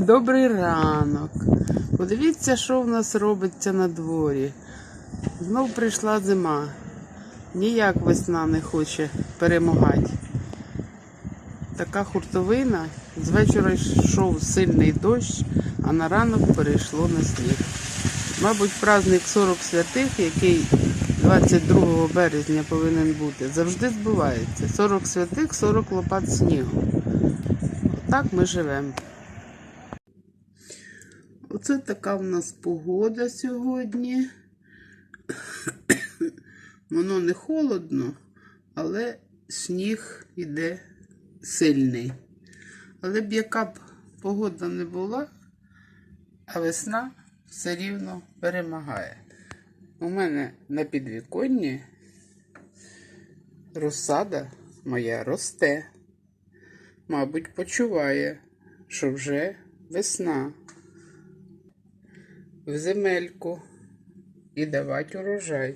Добрий ранок. Подивіться, що в нас робиться на дворі. Знов прийшла зима. Ніяк весна не хоче перемагати. Така хуртовина. З вечора йшов сильний дощ, а на ранок перейшло на сніг. Мабуть, праздник 40 святих, який 22 березня повинен бути, завжди збувається. 40 святих, 40 лопат снігу. Отак ми живемо. Оце така в нас погода сьогодні. Воно не холодно, але сніг іде сильний. Але б яка б погода не була, а весна все рівно перемагає. У мене на підвіконні розсада моя росте. Мабуть, почуває, що вже весна в земельку і давати урожай.